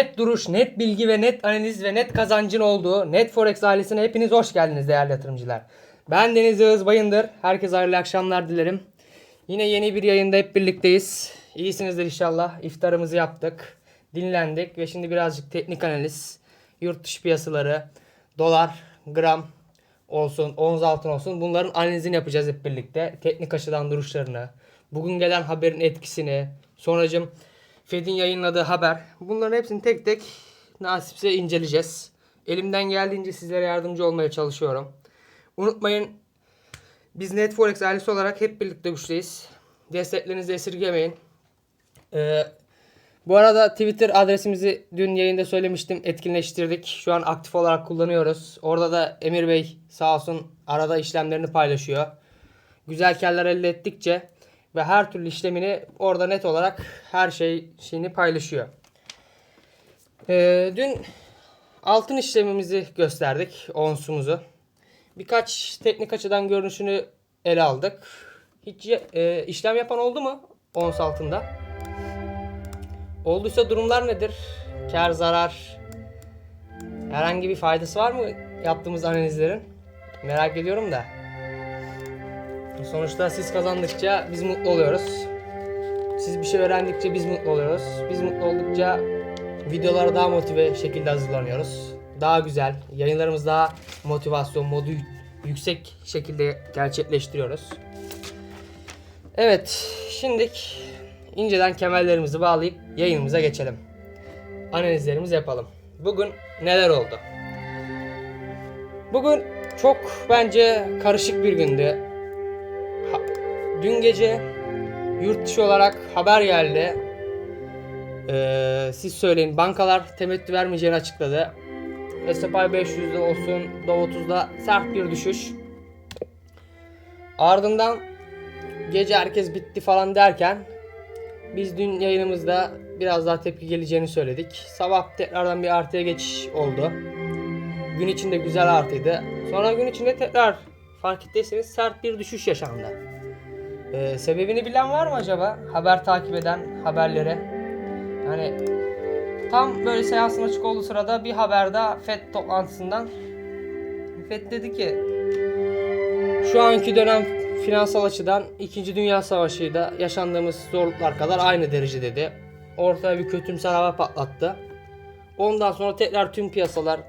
Net duruş, net bilgi ve net analiz ve net kazancın olduğu Net Forex ailesine hepiniz hoş geldiniz değerli yatırımcılar. Ben Deniz Yağız Bayındır. Herkese hayırlı akşamlar dilerim. Yine yeni bir yayında hep birlikteyiz. İyisinizdir inşallah. İftarımızı yaptık. Dinlendik ve şimdi birazcık teknik analiz, yurt dışı piyasaları, dolar, gram olsun, ons altın olsun bunların analizini yapacağız hep birlikte. Teknik açıdan duruşlarını, bugün gelen haberin etkisini, sonracım Fed'in yayınladığı haber. Bunların hepsini tek tek nasipse inceleyeceğiz. Elimden geldiğince sizlere yardımcı olmaya çalışıyorum. Unutmayın biz Netforex ailesi olarak hep birlikte güçteyiz. Desteklerinizi esirgemeyin. Ee, bu arada Twitter adresimizi dün yayında söylemiştim. Etkinleştirdik. Şu an aktif olarak kullanıyoruz. Orada da Emir Bey sağ olsun arada işlemlerini paylaşıyor. Güzel karlar elde ettikçe ve her türlü işlemini orada net olarak her şey şeyini paylaşıyor. Ee, dün altın işlemimizi gösterdik. Onsumuzu. Birkaç teknik açıdan görünüşünü ele aldık. Hiç e, işlem yapan oldu mu ons altında? Olduysa durumlar nedir? Kar, zarar, herhangi bir faydası var mı yaptığımız analizlerin? Merak ediyorum da. Sonuçta siz kazandıkça biz mutlu oluyoruz. Siz bir şey öğrendikçe biz mutlu oluyoruz. Biz mutlu oldukça videolara daha motive şekilde hazırlanıyoruz. Daha güzel, yayınlarımız daha motivasyon modu yüksek şekilde gerçekleştiriyoruz. Evet, şimdilik inceden kemerlerimizi bağlayıp yayınımıza geçelim. Analizlerimizi yapalım. Bugün neler oldu? Bugün çok bence karışık bir gündü. Dün gece yurt dışı olarak haber geldi. Ee, siz söyleyin bankalar temettü vermeyeceğini açıkladı. S&P 500'de olsun Dow 30'da sert bir düşüş. Ardından gece herkes bitti falan derken biz dün yayınımızda biraz daha tepki geleceğini söyledik. Sabah tekrardan bir artıya geçiş oldu. Gün içinde güzel artıydı. Sonra gün içinde tekrar fark ettiyseniz sert bir düşüş yaşandı. Ee, sebebini bilen var mı acaba? Haber takip eden haberlere. Yani tam böyle seansın açık olduğu sırada bir haberde FED toplantısından FED dedi ki şu anki dönem finansal açıdan 2. Dünya Savaşı'yla yaşandığımız zorluklar kadar aynı derece dedi. Ortaya bir kötümser hava patlattı. Ondan sonra tekrar tüm piyasalar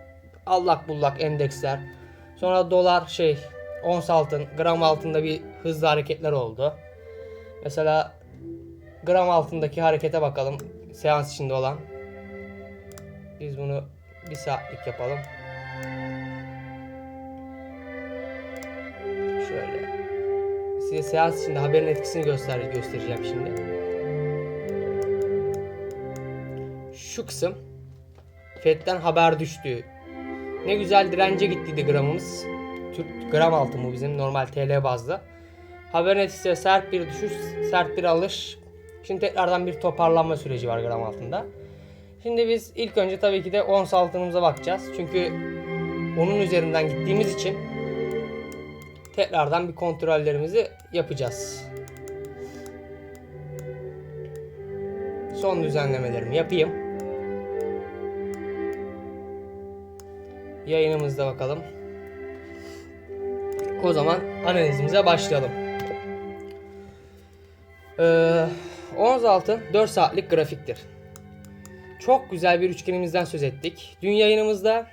allak bullak endeksler. Sonra dolar şey ons altın, gram altında bir hızlı hareketler oldu. Mesela gram altındaki harekete bakalım. Seans içinde olan. Biz bunu bir saatlik yapalım. Şöyle. Size seans içinde haberin etkisini göster göstereceğim şimdi. Şu kısım FED'den haber düştü. Ne güzel dirence gittiydi gramımız. Türk gram altın bu bizim normal TL bazlı. Haberin etkisiyle sert bir düşüş, sert bir alış. Şimdi tekrardan bir toparlanma süreci var gram altında. Şimdi biz ilk önce tabii ki de ons altınımıza bakacağız. Çünkü onun üzerinden gittiğimiz için tekrardan bir kontrollerimizi yapacağız. Son düzenlemelerimi yapayım. Yayınımızda bakalım. O zaman analizimize başlayalım. Ee, ons altın 4 saatlik grafiktir. Çok güzel bir üçgenimizden söz ettik. Dün yayınımızda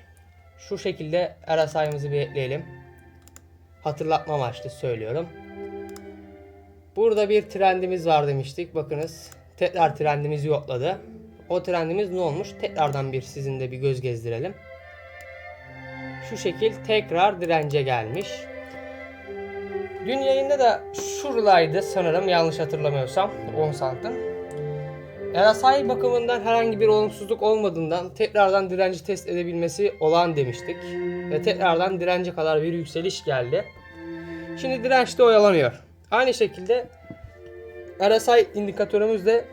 şu şekilde RSI'mizi bir ekleyelim. Hatırlatma amaçlı söylüyorum. Burada bir trendimiz var demiştik. Bakınız tekrar trendimizi yokladı. O trendimiz ne olmuş? Tekrardan bir sizin de bir göz gezdirelim. Şu şekil tekrar dirence gelmiş. Dün yayında da şuradaydı sanırım yanlış hatırlamıyorsam 10 santim. RSI bakımından herhangi bir olumsuzluk olmadığından tekrardan direnci test edebilmesi olan demiştik. Ve tekrardan dirence kadar bir yükseliş geldi. Şimdi dirençte oyalanıyor. Aynı şekilde RSI indikatörümüz de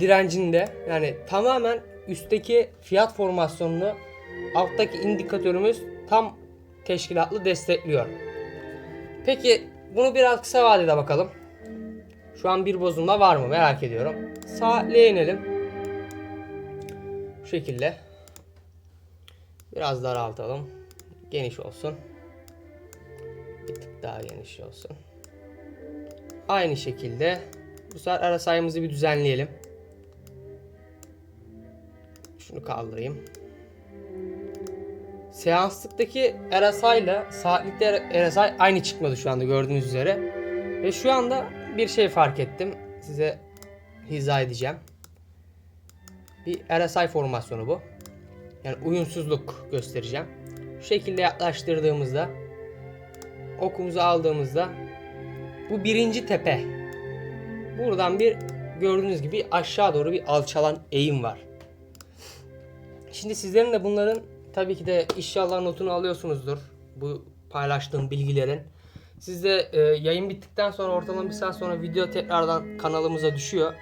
direncinde yani tamamen üstteki fiyat formasyonunu alttaki indikatörümüz tam teşkilatlı destekliyor. Peki bunu biraz kısa vadede bakalım. Şu an bir bozulma var mı merak ediyorum. Saatliğe inelim. Şu şekilde. Biraz daraltalım. Geniş olsun. Bir tık daha geniş olsun. Aynı şekilde bu sefer ara sayımızı bir düzenleyelim. Şunu kaldırayım. Seanslıktaki RSI ile saatlikte RSI aynı çıkmadı şu anda gördüğünüz üzere. Ve şu anda bir şey fark ettim. Size izah edeceğim. Bir RSI formasyonu bu. Yani uyumsuzluk göstereceğim. Şu şekilde yaklaştırdığımızda okumuzu aldığımızda bu birinci tepe. Buradan bir gördüğünüz gibi aşağı doğru bir alçalan eğim var. Şimdi sizlerin de bunların tabii ki de inşallah notunu alıyorsunuzdur. Bu paylaştığım bilgilerin. Siz de e, yayın bittikten sonra ortalama bir saat sonra video tekrardan kanalımıza düşüyor.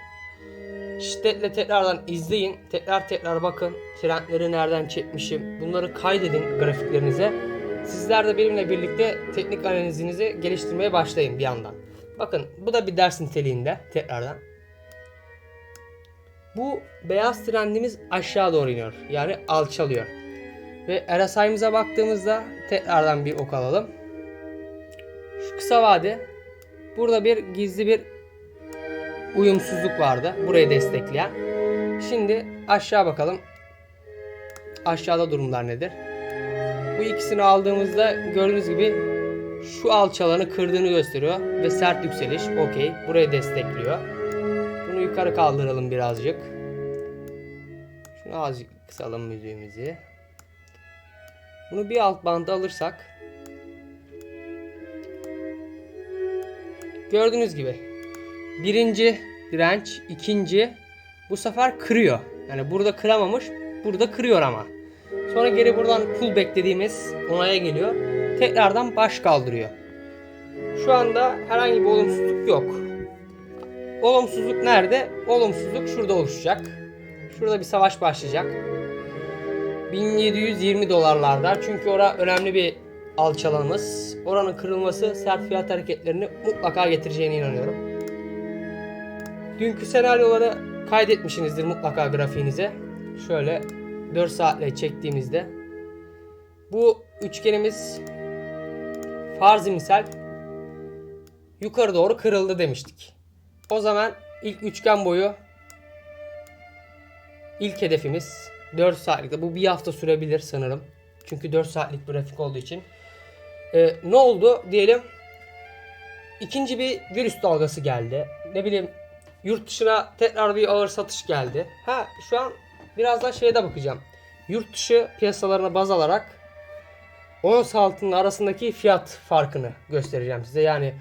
Şiddetle tekrardan izleyin. Tekrar tekrar bakın. Trendleri nereden çekmişim. Bunları kaydedin grafiklerinize. Sizler de benimle birlikte teknik analizinizi geliştirmeye başlayın bir yandan. Bakın bu da bir ders niteliğinde tekrardan. Bu beyaz trendimiz aşağı doğru iniyor. Yani alçalıyor. Ve RSI'mize baktığımızda tekrardan bir ok alalım. Şu kısa vade burada bir gizli bir uyumsuzluk vardı. Burayı destekleyen. Şimdi aşağı bakalım. Aşağıda durumlar nedir? Bu ikisini aldığımızda gördüğünüz gibi şu alçalanı kırdığını gösteriyor ve sert yükseliş. Okey. Burayı destekliyor. Bunu yukarı kaldıralım birazcık. Şunu azıcık kısalım müziğimizi. Bunu bir alt banda alırsak gördüğünüz gibi birinci direnç, ikinci bu sefer kırıyor. Yani burada kıramamış, burada kırıyor ama. Sonra geri buradan pullback dediğimiz onaya geliyor. Tekrardan baş kaldırıyor. Şu anda herhangi bir olumsuzluk yok. Olumsuzluk nerede? Olumsuzluk şurada oluşacak. Şurada bir savaş başlayacak. 1720 dolarlarda. Çünkü ora önemli bir alçalanımız. Oranın kırılması sert fiyat hareketlerini mutlaka getireceğine inanıyorum. Dünkü senaryoları kaydetmişsinizdir mutlaka grafiğinize. Şöyle 4 saatle çektiğimizde bu üçgenimiz farz misal yukarı doğru kırıldı demiştik. O zaman ilk üçgen boyu ilk hedefimiz 4 saatlikte. Bu bir hafta sürebilir sanırım. Çünkü 4 saatlik bir grafik olduğu için. Ee, ne oldu diyelim ikinci bir virüs dalgası geldi. Ne bileyim yurt dışına tekrar bir ağır satış geldi. Ha şu an biraz daha şeye de bakacağım. Yurt dışı piyasalarına baz alarak ons altının arasındaki fiyat farkını göstereceğim size. Yani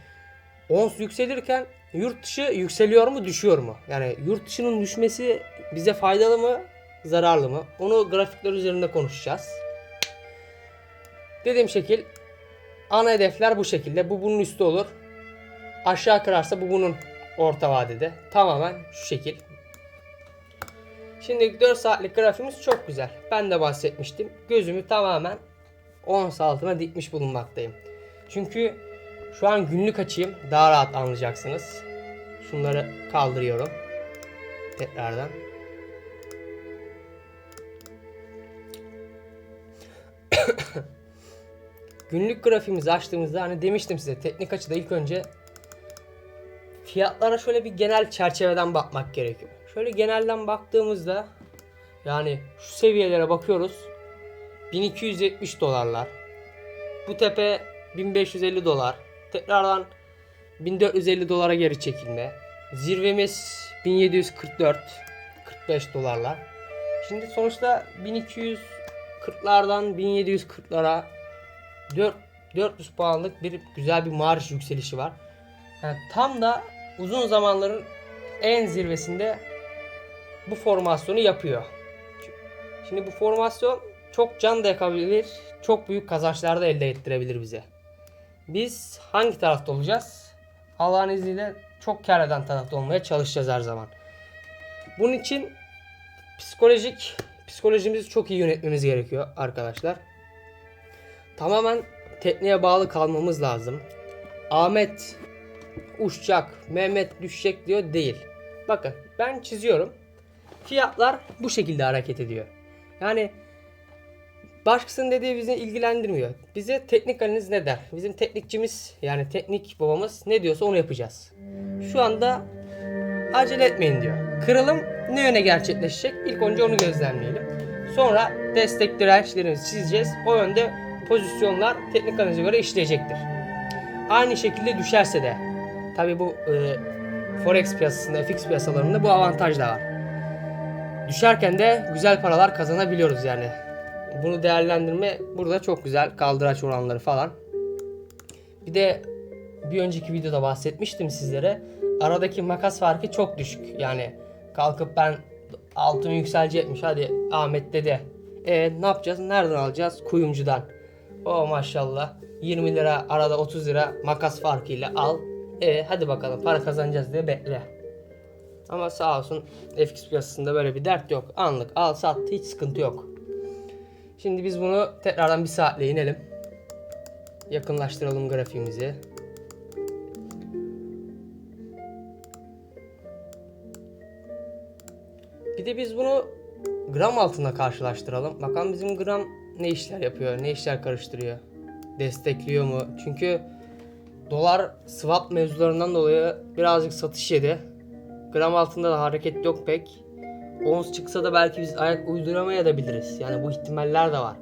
ons yükselirken yurt dışı yükseliyor mu düşüyor mu? Yani yurt dışının düşmesi bize faydalı mı zararlı mı? Onu grafikler üzerinde konuşacağız. Dediğim şekil ana hedefler bu şekilde. Bu bunun üstü olur. Aşağı kırarsa bu bunun orta vadede. Tamamen şu şekil. Şimdi 4 saatlik grafiğimiz çok güzel. Ben de bahsetmiştim. Gözümü tamamen ons altına dikmiş bulunmaktayım. Çünkü şu an günlük açayım. Daha rahat anlayacaksınız. Şunları kaldırıyorum. Tekrardan. Günlük grafiğimizi açtığımızda hani demiştim size teknik açıda ilk önce fiyatlara şöyle bir genel çerçeveden bakmak gerekiyor. Şöyle genelden baktığımızda yani şu seviyelere bakıyoruz. 1270 dolarlar. Bu tepe 1550 dolar. Tekrardan 1450 dolara geri çekilme. Zirvemiz 1744 45 dolarlar. Şimdi sonuçta 1240'lardan 1740'lara 4 400 puanlık bir güzel bir marş yükselişi var. Yani tam da uzun zamanların en zirvesinde bu formasyonu yapıyor. Şimdi bu formasyon çok can da yakabilir, çok büyük kazançlar da elde ettirebilir bize. Biz hangi tarafta olacağız? Allah'ın izniyle çok kar eden tarafta olmaya çalışacağız her zaman. Bunun için psikolojik psikolojimizi çok iyi yönetmemiz gerekiyor arkadaşlar. Tamamen tekniğe bağlı kalmamız lazım. Ahmet uçacak, Mehmet düşecek diyor değil. Bakın ben çiziyorum. fiyatlar bu şekilde hareket ediyor. Yani başkasının dediği bizi ilgilendirmiyor. Bize teknik analiz ne der? Bizim teknikçimiz yani teknik babamız ne diyorsa onu yapacağız. Şu anda acele etmeyin diyor. Kırılım ne yöne gerçekleşecek? İlk önce onu gözlemleyelim. Sonra destek dirençlerimizi çizeceğiz. O yönde pozisyonlar teknik analize göre işleyecektir. Aynı şekilde düşerse de tabi bu e, forex piyasasında, FX piyasalarında bu avantaj da var. Düşerken de güzel paralar kazanabiliyoruz yani. Bunu değerlendirme burada çok güzel. Kaldıraç oranları falan. Bir de bir önceki videoda bahsetmiştim sizlere. Aradaki makas farkı çok düşük. Yani kalkıp ben altın yükselecekmiş hadi Ahmet dede. E ne yapacağız? Nereden alacağız? Kuyumcudan. O maşallah 20 lira arada 30 lira makas farkıyla al. E hadi bakalım para kazanacağız diye bekle. Ama sağ olsun FX piyasasında böyle bir dert yok. Anlık al sat hiç sıkıntı yok. Şimdi biz bunu tekrardan bir saatle inelim. Yakınlaştıralım grafiğimizi. Bir de biz bunu gram altına karşılaştıralım. Bakalım bizim gram ne işler yapıyor, ne işler karıştırıyor. Destekliyor mu? Çünkü dolar swap mevzularından dolayı birazcık satış yedi. Gram altında da hareket yok pek. Ons çıksa da belki biz ayak uyduramayabiliriz. Yani bu ihtimaller de var.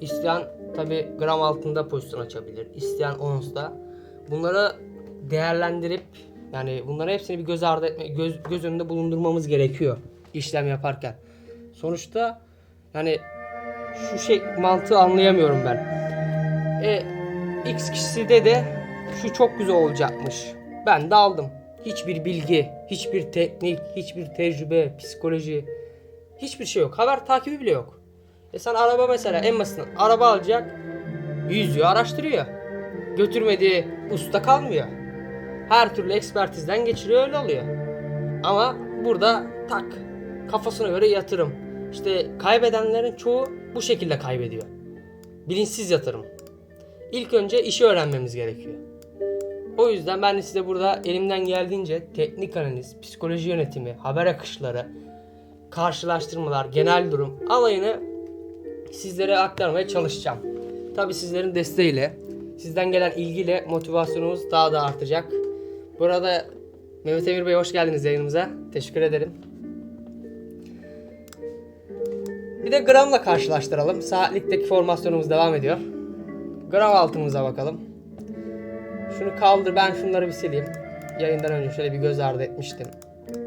İsteyen tabi gram altında pozisyon açabilir. İsteyen onsda. Bunları değerlendirip yani bunları hepsini bir göz ardı etme, göz, göz önünde bulundurmamız gerekiyor işlem yaparken. Sonuçta yani şu şey mantığı anlayamıyorum ben. E, X kişisi de şu çok güzel olacakmış. Ben de aldım. Hiçbir bilgi, hiçbir teknik, hiçbir tecrübe, psikoloji, hiçbir şey yok. Haber takibi bile yok. E sen araba mesela en basitinden araba alacak, yüzüyor, araştırıyor. Götürmediği usta kalmıyor. Her türlü ekspertizden geçiriyor öyle oluyor. Ama burada tak kafasına göre yatırım. İşte kaybedenlerin çoğu bu şekilde kaybediyor. Bilinçsiz yatırım. İlk önce işi öğrenmemiz gerekiyor. O yüzden ben de size burada elimden geldiğince teknik analiz, psikoloji yönetimi, haber akışları, karşılaştırmalar, genel durum alayını sizlere aktarmaya çalışacağım. Tabi sizlerin desteğiyle, sizden gelen ilgiyle motivasyonumuz daha da artacak. Burada Mehmet Emir Bey hoş geldiniz yayınımıza. Teşekkür ederim. Bir de gramla karşılaştıralım. Saatlikteki formasyonumuz devam ediyor. Gram altımıza bakalım. Şunu kaldır ben şunları bir sileyim. Yayından önce şöyle bir göz ardı etmiştim.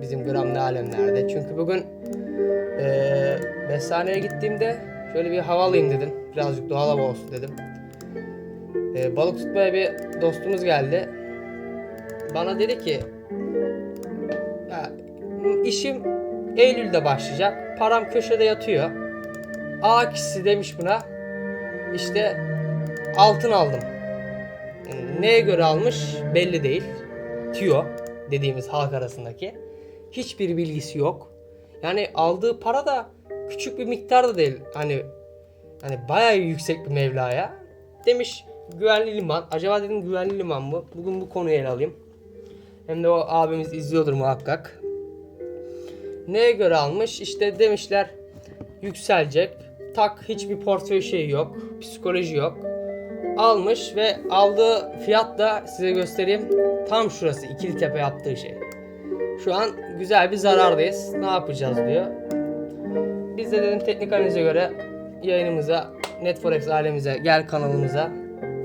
Bizim gram ne alemlerde. Çünkü bugün eee Besane'ye gittiğimde şöyle bir hava alayım dedim. Birazcık doğal hava olsun dedim. Eee, balık tutmaya bir dostumuz geldi. Bana dedi ki işim Eylül'de başlayacak. Param köşede yatıyor. A kişisi demiş buna. İşte altın aldım. Neye göre almış belli değil. Tüyo dediğimiz halk arasındaki. Hiçbir bilgisi yok. Yani aldığı para da küçük bir miktar da değil. Hani hani bayağı yüksek bir mevlaya. Demiş güvenli liman. Acaba dedim güvenli liman mı? Bugün bu konuyu ele alayım. Hem de o abimiz izliyordur muhakkak. Neye göre almış? İşte demişler yükselecek. Tak hiçbir portföy şeyi yok. Psikoloji yok. Almış ve aldığı fiyat da size göstereyim. Tam şurası ikili tepe yaptığı şey. Şu an güzel bir zarardayız. Ne yapacağız diyor. Biz de dedim teknik analize göre yayınımıza, Netforex ailemize, gel kanalımıza.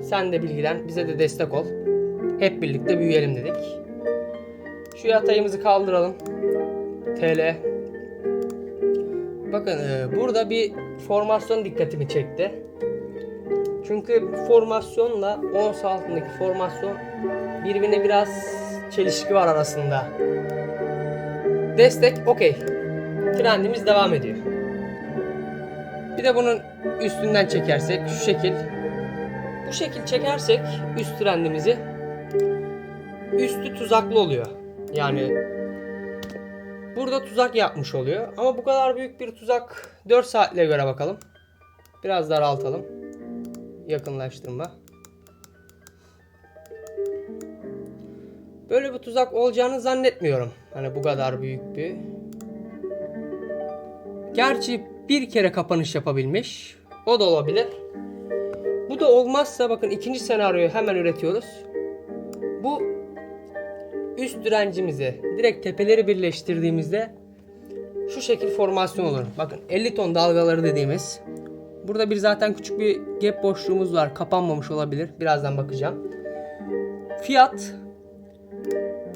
Sen de bilgilen, bize de destek ol. Hep birlikte büyüyelim dedik. Şu yatayımızı kaldıralım. TL. Bakın e, burada bir formasyon dikkatimi çekti. Çünkü formasyonla ons altındaki formasyon birbirine biraz çelişki var arasında. Destek okey. Trendimiz devam ediyor. Bir de bunun üstünden çekersek şu şekil. Bu şekil çekersek üst trendimizi üstü tuzaklı oluyor. Yani burada tuzak yapmış oluyor. Ama bu kadar büyük bir tuzak 4 saatle göre bakalım. Biraz daraltalım. Yakınlaştırma. Böyle bir tuzak olacağını zannetmiyorum. Hani bu kadar büyük bir. Gerçi bir kere kapanış yapabilmiş. O da olabilir. Bu da olmazsa bakın ikinci senaryoyu hemen üretiyoruz. Bu üst direncimizi direkt tepeleri birleştirdiğimizde şu şekil formasyon olur. Bakın 50 ton dalgaları dediğimiz. Burada bir zaten küçük bir gap boşluğumuz var. Kapanmamış olabilir. Birazdan bakacağım. Fiyat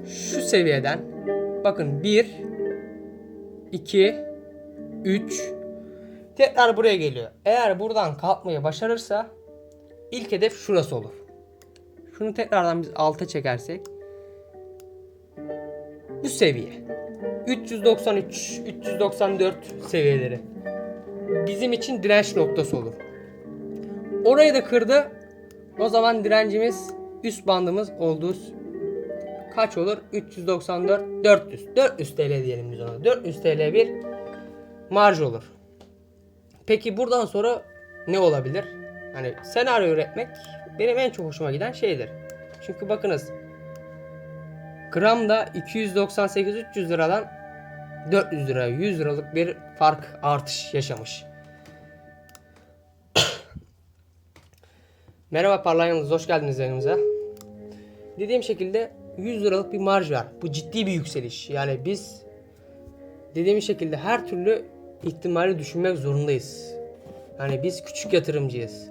şu seviyeden bakın 1 2 3 tekrar buraya geliyor. Eğer buradan kalkmayı başarırsa ilk hedef şurası olur. Şunu tekrardan biz alta çekersek bu seviye 393 394 seviyeleri bizim için direnç noktası olur. Orayı da kırdı. O zaman direncimiz üst bandımız olduğu kaç olur? 394 400. 400 TL diyelim biz ona. 400 TL bir marj olur. Peki buradan sonra ne olabilir? Hani senaryo üretmek benim en çok hoşuma giden şeydir. Çünkü bakınız gramda 298-300 liradan 400 lira 100 liralık bir fark artış yaşamış. Merhaba Parlayan Yıldız hoş geldiniz yayınımıza. Dediğim şekilde 100 liralık bir marj var. Bu ciddi bir yükseliş. Yani biz dediğim şekilde her türlü ihtimali düşünmek zorundayız. Yani biz küçük yatırımcıyız.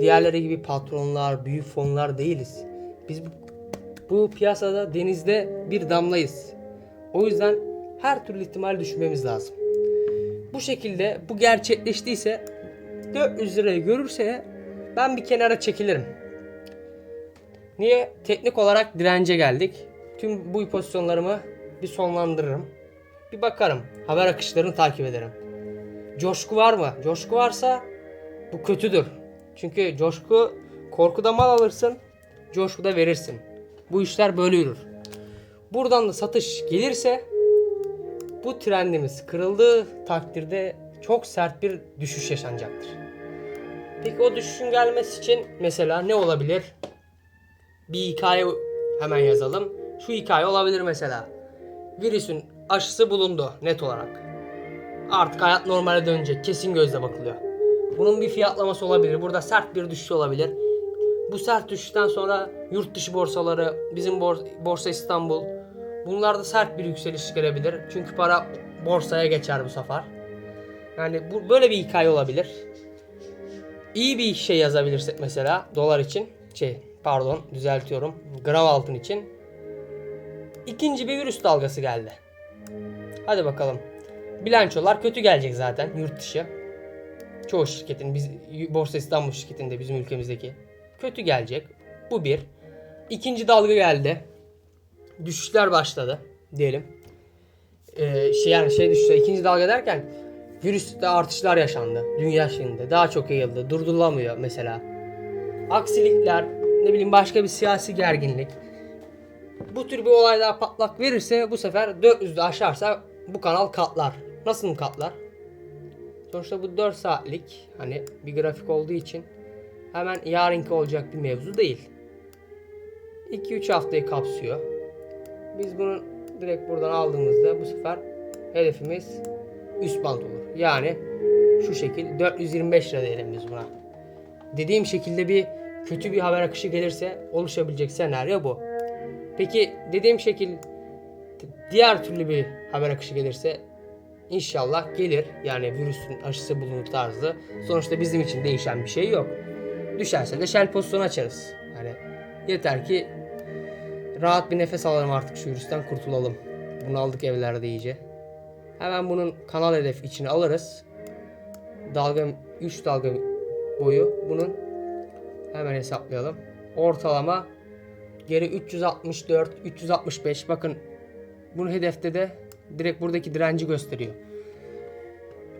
Diğerleri gibi patronlar, büyük fonlar değiliz. Biz bu, bu piyasada denizde bir damlayız. O yüzden her türlü ihtimali düşünmemiz lazım. Bu şekilde bu gerçekleştiyse 400 lirayı görürse ben bir kenara çekilirim. Niye? Teknik olarak dirence geldik. Tüm bu pozisyonlarımı bir sonlandırırım. Bir bakarım. Haber akışlarını takip ederim. Coşku var mı? Coşku varsa bu kötüdür. Çünkü coşku korkuda mal alırsın, coşkuda verirsin. Bu işler böyle yürür. Buradan da satış gelirse bu trendimiz kırıldığı takdirde çok sert bir düşüş yaşanacaktır. Peki o düşüşün gelmesi için mesela ne olabilir? Bir hikaye hemen yazalım. Şu hikaye olabilir mesela. Virüsün aşısı bulundu net olarak. Artık hayat normale dönecek. Kesin gözle bakılıyor. Bunun bir fiyatlaması olabilir. Burada sert bir düşüş olabilir. Bu sert düşüşten sonra yurt dışı borsaları, bizim bor- borsa İstanbul bunlarda sert bir yükseliş gelebilir. Çünkü para borsaya geçer bu sefer. Yani bu böyle bir hikaye olabilir. İyi bir şey yazabilirsek mesela dolar için şey pardon düzeltiyorum gram altın için ikinci bir virüs dalgası geldi. Hadi bakalım. Bilançolar kötü gelecek zaten yurt dışı. Çoğu şirketin biz Borsa İstanbul şirketinde bizim ülkemizdeki kötü gelecek. Bu bir. İkinci dalga geldi. Düşüşler başladı diyelim. Ee, şey yani şey düşüşler ikinci dalga derken virüste artışlar yaşandı. Dünya şeyinde daha çok yayıldı. Durdurulamıyor mesela. Aksilikler, ne bileyim başka bir siyasi gerginlik. Bu tür bir olay daha patlak verirse bu sefer 400'de aşarsa bu kanal katlar. Nasıl katlar? Sonuçta bu 4 saatlik hani bir grafik olduğu için hemen yarınki olacak bir mevzu değil. 2-3 haftayı kapsıyor. Biz bunu direkt buradan aldığımızda bu sefer hedefimiz üst band olur. Yani şu şekil 425 lira diyelim biz buna. Dediğim şekilde bir kötü bir haber akışı gelirse oluşabilecek senaryo bu. Peki dediğim şekil diğer türlü bir haber akışı gelirse inşallah gelir. Yani virüsün aşısı bulunur tarzı. Sonuçta bizim için değişen bir şey yok. Düşerse de shell pozisyonu açarız. Yani yeter ki rahat bir nefes alalım artık şu virüsten kurtulalım. Bunu aldık evlerde iyice. Hemen bunun kanal hedef içine alırız. Dalga 3 dalga boyu bunun hemen hesaplayalım. Ortalama geri 364 365 bakın bunu hedefte de direkt buradaki direnci gösteriyor.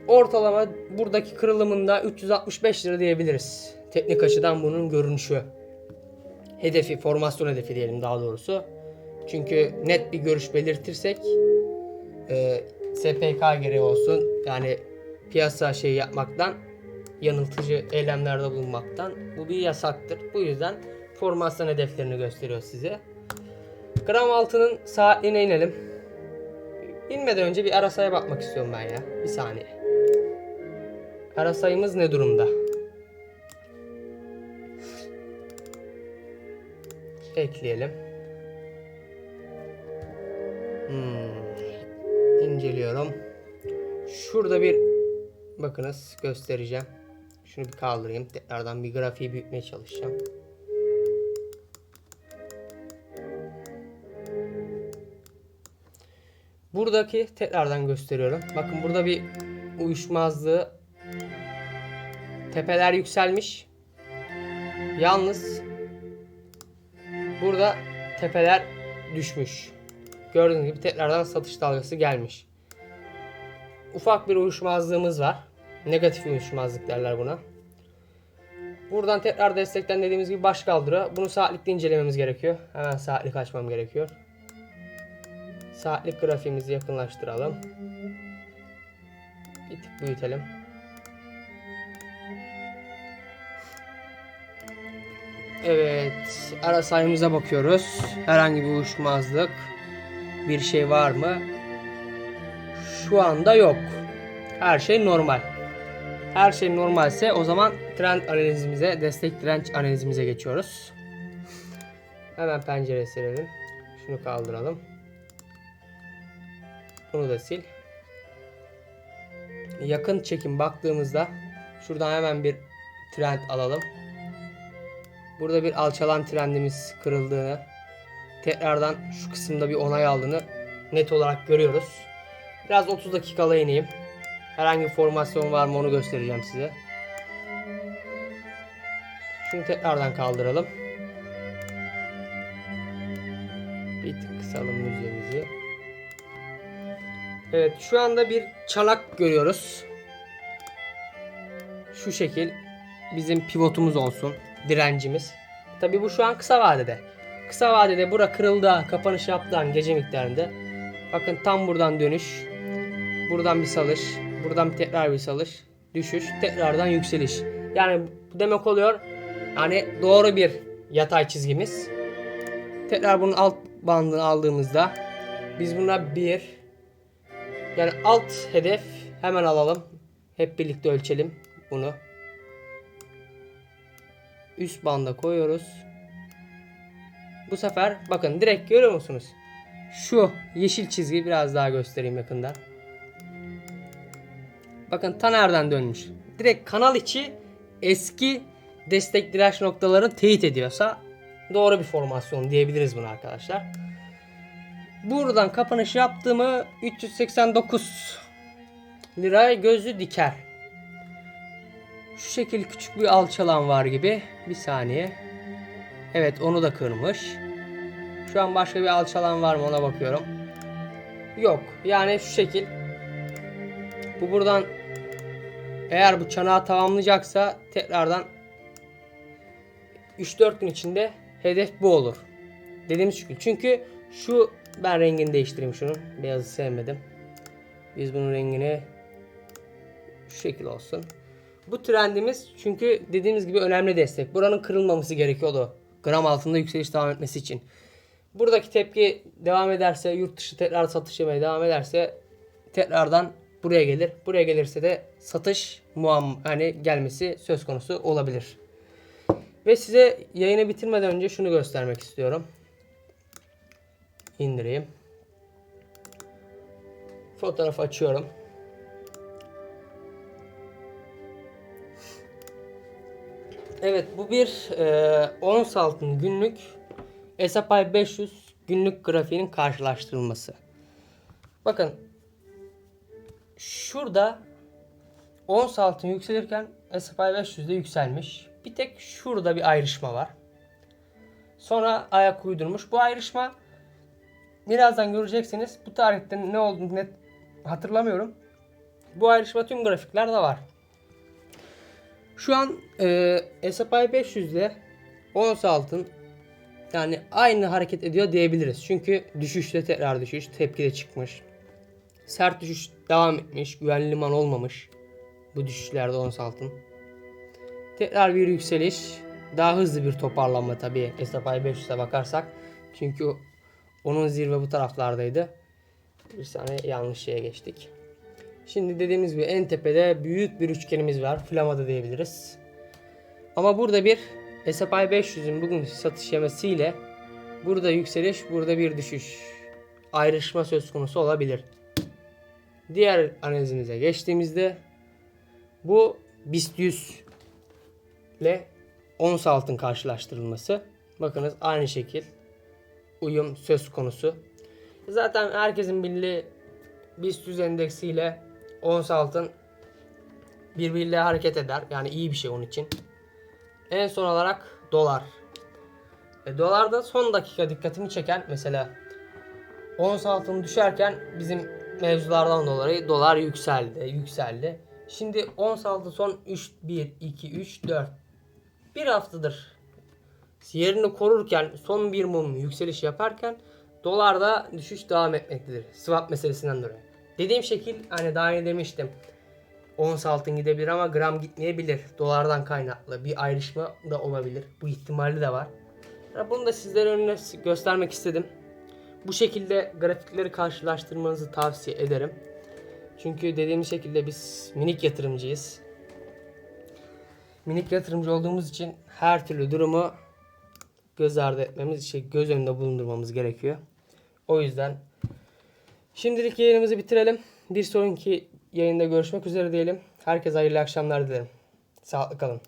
Ortalama buradaki kırılımında 365 lira diyebiliriz. Teknik açıdan bunun görünüşü. Hedefi, formasyon hedefi diyelim daha doğrusu. Çünkü net bir görüş belirtirsek e, SPK gereği olsun yani piyasa şey yapmaktan yanıltıcı eylemlerde bulunmaktan bu bir yasaktır. Bu yüzden formasyon hedeflerini gösteriyor size. Gram altının saatliğine inelim. İnmeden önce bir arasaya bakmak istiyorum ben ya. Bir saniye. Ara sayımız ne durumda? Ekleyelim. Hmm. İnceliyorum. Şurada bir bakınız göstereceğim. Şunu bir kaldırayım. Tekrardan bir grafiği büyütmeye çalışacağım. Buradaki tekrardan gösteriyorum. Bakın burada bir uyuşmazlığı tepeler yükselmiş. Yalnız burada tepeler düşmüş. Gördüğünüz gibi tekrardan satış dalgası gelmiş. Ufak bir uyuşmazlığımız var. Negatif uyuşmazlık derler buna. Buradan tekrar destekten dediğimiz gibi baş kaldırıyor. Bunu saatlikte incelememiz gerekiyor. Hemen saatlik açmam gerekiyor. Saatlik grafiğimizi yakınlaştıralım. Bir tık büyütelim. Evet, ara sayımıza bakıyoruz. Herhangi bir uyuşmazlık, bir şey var mı? Şu anda yok. Her şey normal. Her şey normalse o zaman trend analizimize, destek direnç analizimize geçiyoruz. Hemen pencere silelim. Şunu kaldıralım. Bunu da sil. Yakın çekim baktığımızda şuradan hemen bir trend alalım. Burada bir alçalan trendimiz kırıldığını, tekrardan şu kısımda bir onay aldığını net olarak görüyoruz. Biraz 30 dakikala ineyim. Herhangi bir formasyon var mı onu göstereceğim size. Şunu tekrardan kaldıralım. Bir tık kısalım müziğimizi. Evet şu anda bir çanak görüyoruz. Şu şekil bizim pivotumuz olsun. Direncimiz. Tabi bu şu an kısa vadede. Kısa vadede bura kırıldı kapanış yaptığı gece miktarında. Bakın tam buradan dönüş. Buradan bir salış. Buradan bir tekrar bir salış. Düşüş. Tekrardan yükseliş. Yani bu demek oluyor. Hani doğru bir yatay çizgimiz. Tekrar bunun alt bandını aldığımızda biz buna bir yani alt hedef hemen alalım. Hep birlikte ölçelim bunu. Üst banda koyuyoruz. Bu sefer bakın direkt görüyor musunuz? Şu yeşil çizgiyi biraz daha göstereyim yakından. Bakın ta nereden dönmüş. Direkt kanal içi eski destek direnç noktalarını teyit ediyorsa doğru bir formasyon diyebiliriz buna arkadaşlar. Buradan kapanış yaptığımı 389 liraya gözü diker. Şu şekil küçük bir alçalan var gibi. Bir saniye. Evet onu da kırmış. Şu an başka bir alçalan var mı ona bakıyorum. Yok. Yani şu şekil. Bu buradan eğer bu çanağı tamamlayacaksa tekrardan 3-4 gün içinde hedef bu olur. Dediğimiz şekil. Çünkü şu ben rengini değiştireyim şunu. Beyazı sevmedim. Biz bunun rengini şu şekil olsun. Bu trendimiz çünkü dediğimiz gibi önemli destek. Buranın kırılmaması gerekiyordu. Gram altında yükseliş devam etmesi için. Buradaki tepki devam ederse, yurt dışı tekrar satış yemeye devam ederse tekrardan buraya gelir. Buraya gelirse de satış muam hani gelmesi söz konusu olabilir. Ve size yayını bitirmeden önce şunu göstermek istiyorum. İndireyim. Fotoğraf açıyorum. Evet bu bir e, ons altın günlük S&P 500 günlük grafiğinin karşılaştırılması. Bakın şurada ons altın yükselirken S&P 500'de yükselmiş. Bir tek şurada bir ayrışma var. Sonra ayak uydurmuş. Bu ayrışma birazdan göreceksiniz. Bu tarihte ne olduğunu net hatırlamıyorum. Bu ayrışma tüm grafiklerde var. Şu an e, S&P 500 ile ons altın yani aynı hareket ediyor diyebiliriz. Çünkü düşüşte tekrar düşüş, tepki de çıkmış. Sert düşüş devam etmiş, güvenli liman olmamış. Bu düşüşlerde ons altın. Tekrar bir yükseliş, daha hızlı bir toparlanma tabii S&P 500'e bakarsak. Çünkü onun zirve bu taraflardaydı. Bir saniye yanlış şeye geçtik. Şimdi dediğimiz gibi en tepede büyük bir üçgenimiz var. Flamada diyebiliriz. Ama burada bir S&P 500'ün bugün satış yemesiyle burada yükseliş, burada bir düşüş. Ayrışma söz konusu olabilir. Diğer analizimize geçtiğimizde bu BIST 100 ile ons altın karşılaştırılması. Bakınız aynı şekil uyum söz konusu. Zaten herkesin bildiği BIST 100 endeksiyle ons altın birbiriyle hareket eder. Yani iyi bir şey onun için. En son olarak dolar. E, dolarda son dakika dikkatimi çeken mesela ons altın düşerken bizim mevzulardan dolayı dolar yükseldi, yükseldi. Şimdi ons altın son 3 1 2 3 4 bir haftadır yerini korurken son bir mum yükseliş yaparken dolarda düşüş devam etmektedir. Swap meselesinden dolayı. Dediğim şekil hani daha önce demiştim. Ons altın gidebilir ama gram gitmeyebilir. Dolardan kaynaklı bir ayrışma da olabilir. Bu ihtimali de var. Bunu da sizlere önüne göstermek istedim. Bu şekilde grafikleri karşılaştırmanızı tavsiye ederim. Çünkü dediğim şekilde biz minik yatırımcıyız. Minik yatırımcı olduğumuz için her türlü durumu göz ardı etmemiz, şey, göz önünde bulundurmamız gerekiyor. O yüzden şimdilik yayınımızı bitirelim. Bir sonraki yayında görüşmek üzere diyelim. Herkese hayırlı akşamlar dilerim. Sağlıklı kalın.